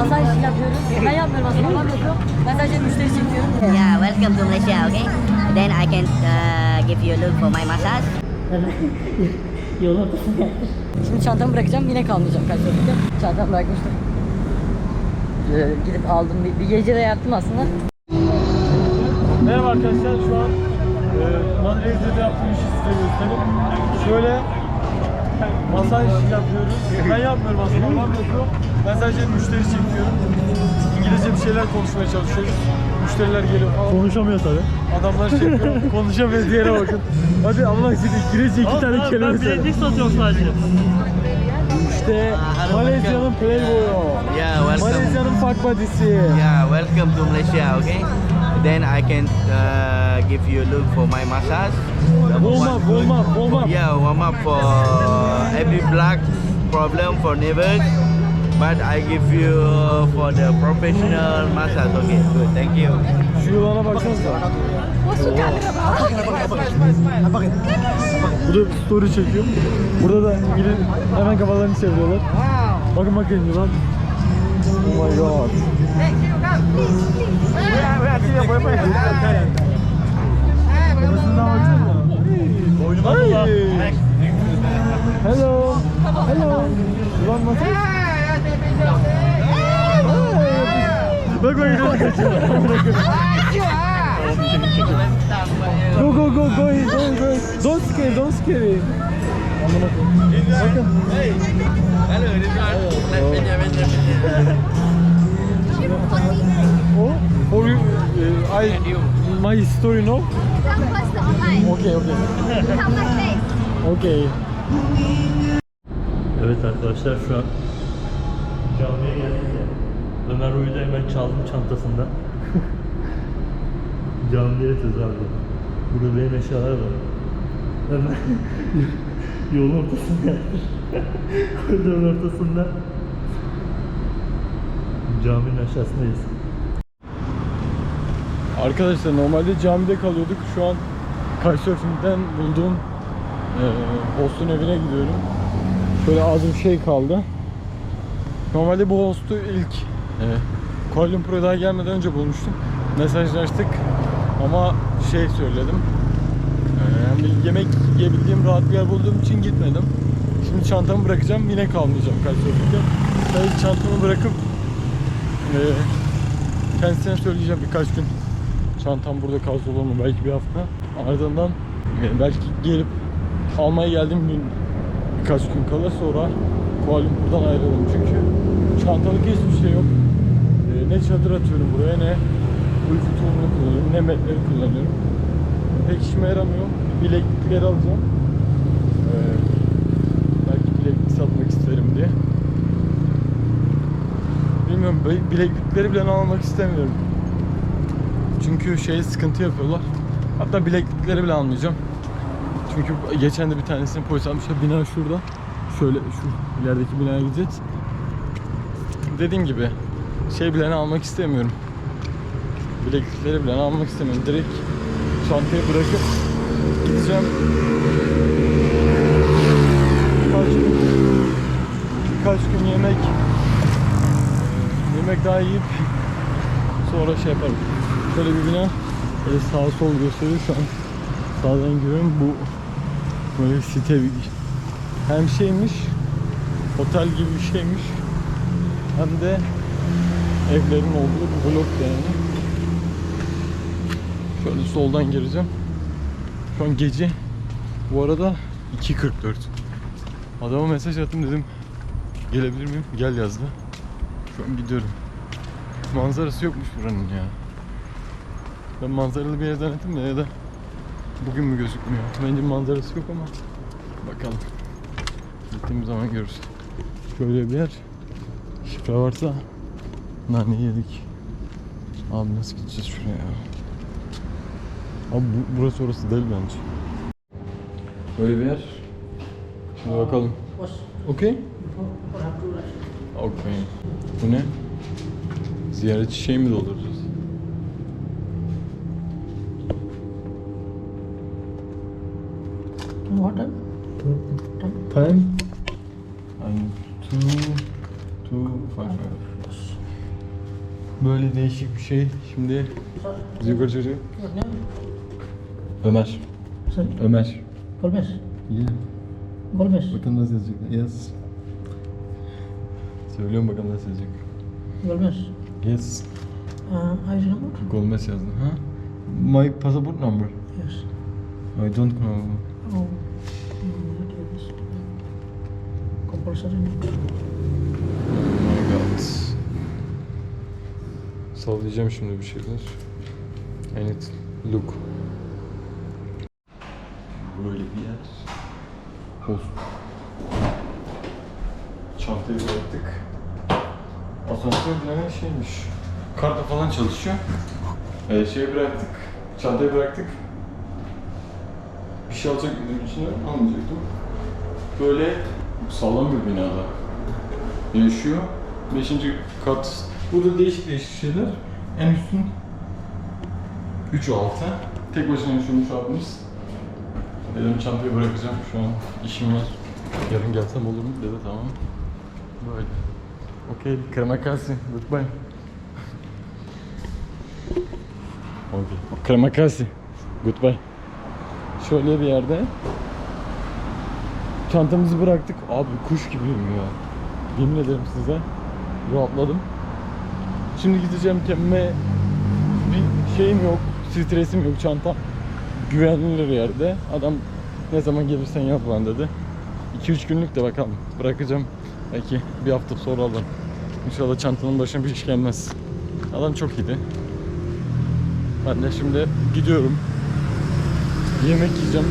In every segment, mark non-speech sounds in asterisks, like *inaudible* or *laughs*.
Masaj yapıyoruz. Ben yapmıyorum aslında. Babam yapıyor. Ben sadece müşteri çekiyorum. Yeah, welcome to Malaysia, okay? Then I can uh, give you a look for my massage. *laughs* Yol ortasında. Şimdi çantamı bırakacağım. Yine kalmayacağım kaç dakika. Çantamı bırakmıştım. Ee, gidip aldım. Bir, bir gece de yattım aslında. Merhaba arkadaşlar şu an e, Madrid'de yaptığım işi size göstereyim. Şöyle masaj yapıyoruz. Ben yapmıyorum aslında babam yapıyor. Ben sadece müşteri çekiyorum. İngilizce bir şeyler konuşmaya çalışıyoruz. Müşteriler geliyor falan. Konuşamıyor tabii. Adamlar şey yapıyor. *laughs* Konuşamıyor diğere bakın. Hadi Allah sizi İngilizce iki tane kelime söyle. satıyorum sadece. İşte Malezya'nın playboyu. Yeah, welcome. Malezya'nın fuck buddy'si. Yeah, welcome to Malaysia. Okay. Then I can uh, give you a look for my massage. Warm up, warm up, warm up. Yeah, warm up for every black problem for neighbors. But I give you for the professional massage. Okay, good. Thank you. Şu yılana baksanıza. Bu da story çekiyor. Burada da İngiliz hemen kafalarını çeviriyorlar. Bakın bakın yılan. Oh my god. Boynuma dola. Ay. Hello. Hello. Yılan nasıl? Bak bak yılan kaçıyor. Go go go go go go. Don't scare, don't scare. Amına koyayım. Oh, for you, uh, I, my story no? Come first online. Okay, okay. Okay. Evet arkadaşlar şu an camiye geldik ya. Ömer uyudu hemen çaldım çantasından. *laughs* Camiye yatıyoruz abi. Burada benim eşyalar var. Hemen *laughs* yolun ortasında. *laughs* Koridorun ortasında. Caminin aşağısındayız. Arkadaşlar normalde camide kalıyorduk. Şu an Couchsurfing'den bulduğum e, hostun evine gidiyorum. Şöyle az bir şey kaldı. Normalde bu hostu ilk e, Kuala Lumpur'a gelmeden önce bulmuştum. Mesajlaştık ama şey söyledim. E, yani yemek yiyebildiğim rahat bir yer bulduğum için gitmedim. Şimdi çantamı bırakacağım. Yine kalmayacağım Couchsurfing'de. Sadece çantamı bırakıp e, kendisine söyleyeceğim birkaç gün çantam burada kalsa olur mu? Belki bir hafta. Ardından e, belki gelip almaya geldiğim gün birkaç gün kala sonra Kuala Lumpur'dan ayrılırım. Çünkü çantalık hiçbir şey yok. E, ne çadır atıyorum buraya ne uyku tulumunu kullanıyorum ne metleri kullanıyorum. Pek işime yaramıyor. Bileklikleri alacağım. E, belki bileklik satmak isterim diye. Bilmiyorum bileklikleri bile almak istemiyorum çünkü şey sıkıntı yapıyorlar. Hatta bileklikleri bile almayacağım. Çünkü geçen de bir tanesini polis almışlar. Bina şurada. Şöyle şu ilerideki binaya gideceğiz. Dediğim gibi şey bile almak istemiyorum. Bileklikleri bile almak istemiyorum. Direkt çantayı bırakıp gideceğim. Birkaç gün, birkaç gün yemek yemek daha yiyip sonra şey yaparım. Şöyle bir bina. Böyle sağ sol gösteriyor şu an. Sağdan görüyorum bu. Böyle site bir hem şeymiş otel gibi bir şeymiş. Hem de evlerin olduğu bir blok yani. Şöyle soldan gireceğim. Şu an gece. Bu arada 2.44 adama mesaj attım dedim gelebilir miyim? Gel yazdı. Şu an gidiyorum. Manzarası yokmuş buranın ya ben manzaralı bir yer zannettim de ya da bugün mü gözükmüyor? Bence manzarası yok ama bakalım. Gittiğimiz zaman görürüz. Şöyle bir yer. Şifre varsa nane yedik. Abi nasıl gideceğiz şuraya ya? Abi bu, burası orası değil bence. Böyle bir yer. Şimdi bakalım. Okey? Okey. Bu ne? Ziyaretçi şey mi dolduracağız? Time? And two, two, five, five. Böyle değişik bir şey. Şimdi biz yukarı çocuğu. Ömer. Sorry, Ömer. Golmes. Yeah. Golmes. Bakın nasıl yazacak. Yes. Söylüyorum bakalım nasıl yazacak. Golmes. Yes. Uh, ID number? Gomez yazdım. Ha? My passport number. Yes. I don't know. Oh. My god. Sallayacağım şimdi bir şeyler. I need look. Böyle bir yer. Olsun. Çantayı bıraktık. Asansör ne şeymiş. Kartla falan çalışıyor. Ee, şey bıraktık. Çantayı bıraktık. Bir şey alacak dedim içine almayacaktım. Böyle sağlam bir binada yaşıyor. Beşinci kat. Burada değişik değişik şeyler. En üstün 3 altı. Tek başına yaşıyormuş abimiz. Dedim çantayı bırakacağım şu an işim var. Yarın gelsem olur mu dedi tamam. Böyle. Okey, krema kasi. Goodbye. Okey. Krema kasi. Goodbye. Şöyle bir yerde çantamızı bıraktık. Abi kuş gibiyim ya. Yemin ederim size. Rahatladım. Şimdi gideceğim kendime bir şeyim yok, stresim yok çantam. Güvenilir yerde. Adam ne zaman gelirsen yap lan dedi. 2-3 günlük de bakalım. Bırakacağım. Belki bir hafta sonra alırım. İnşallah çantanın başına bir iş gelmez. Adam çok iyiydi. Ben de şimdi gidiyorum. Yemek yiyeceğim.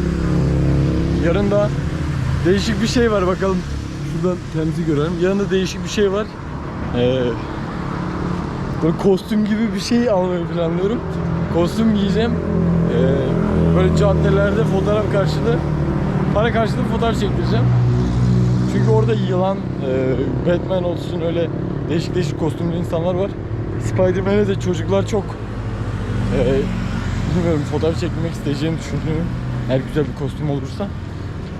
Yarın da değişik bir şey var bakalım. Şuradan kendimizi görelim. Yanında değişik bir şey var. Ee, böyle kostüm gibi bir şey almayı planlıyorum. Kostüm giyeceğim. Ee, böyle caddelerde fotoğraf karşılığı, para karşılığı fotoğraf çektireceğim. Çünkü orada yılan, e, Batman olsun öyle değişik değişik kostümlü insanlar var. Spider-Man'e de çocuklar çok e, bilmiyorum fotoğraf çekmek isteyeceğini düşünüyorum. Eğer güzel bir kostüm olursa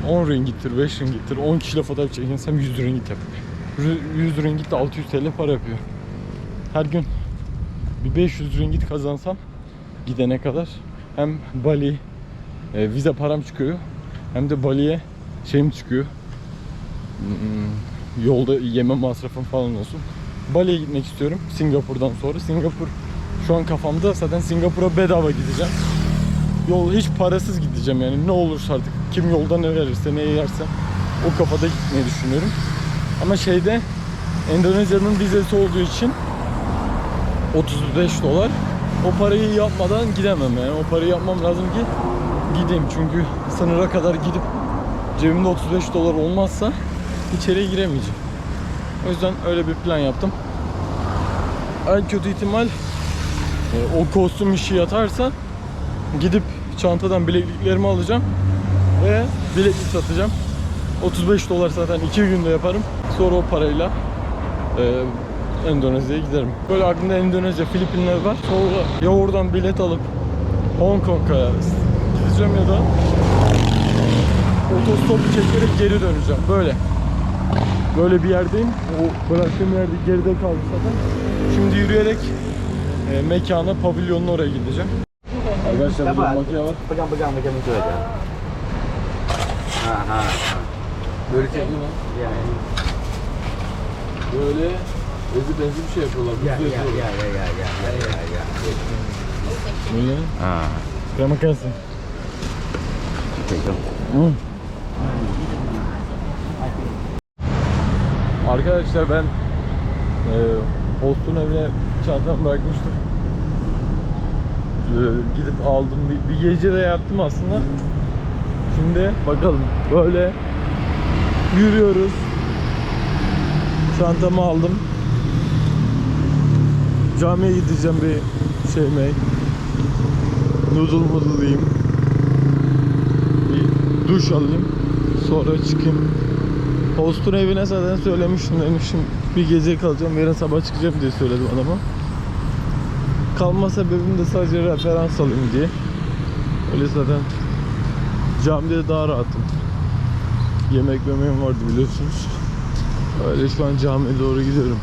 10 ringittir, 5 ringittir, 10 kişiyle fotoğraf çekinsem 100 ringit yapıyor. 100 ringit de 600 TL para yapıyor. Her gün bir 500 ringit kazansam gidene kadar hem Bali e, vize param çıkıyor hem de Bali'ye şeyim çıkıyor. Hmm, yolda yeme masrafım falan olsun. Bali'ye gitmek istiyorum Singapur'dan sonra. Singapur şu an kafamda zaten Singapur'a bedava gideceğim. Yol hiç parasız gideceğim yani ne olursa artık kim yolda ne verirse ne yerse o kafada gitmeyi düşünüyorum. Ama şeyde Endonezya'nın vizesi olduğu için 35 dolar. O parayı yapmadan gidemem yani. O parayı yapmam lazım ki gideyim. Çünkü sınıra kadar gidip cebimde 35 dolar olmazsa içeriye giremeyeceğim. O yüzden öyle bir plan yaptım. En kötü ihtimal e, o kostüm işi yatarsa gidip çantadan bilekliklerimi alacağım ve bileklik satacağım. 35 dolar zaten 2 günde yaparım. Sonra o parayla e, Endonezya'ya giderim. Böyle aklımda Endonezya, Filipinler var. Sonra ya oradan bilet alıp Hong Kong'a gideceğim ya da otostop çekerek geri döneceğim. Böyle. Böyle bir yerdeyim. O bıraktığım yerde geride kaldı zaten. Şimdi yürüyerek e, mekana, pavilyonun oraya gideceğim. Arkadaşlar burada Dapat. makine var. Pegang-pegang macam itu aja. Ha. Böyle çekiyor lan. Ya. Böyle benzi benzi bir şey yapıyorlar. Ya ya ya ya ya ya ya ya. Böyle mi? Ha. Terima kasih. Arkadaşlar ben e, Host'un evine çantamı bırakmıştım. E, gidip aldım. Bir, bir gece de yattım aslında. Şimdi bakalım. Böyle yürüyoruz. Çantamı aldım. Camiye gideceğim bir şey mi? Noodle noodle yiyeyim. Bir duş alayım. Sonra çıkayım. Host'un evine zaten söylemiştim demiştim. Bir gece kalacağım yarın sabah çıkacağım diye söyledim adama. Kalma sebebim de sadece referans alayım diye. Öyle zaten camide daha rahatım. Yemek yemeğim vardı biliyorsunuz. Öyle şu an camiye doğru gidiyorum.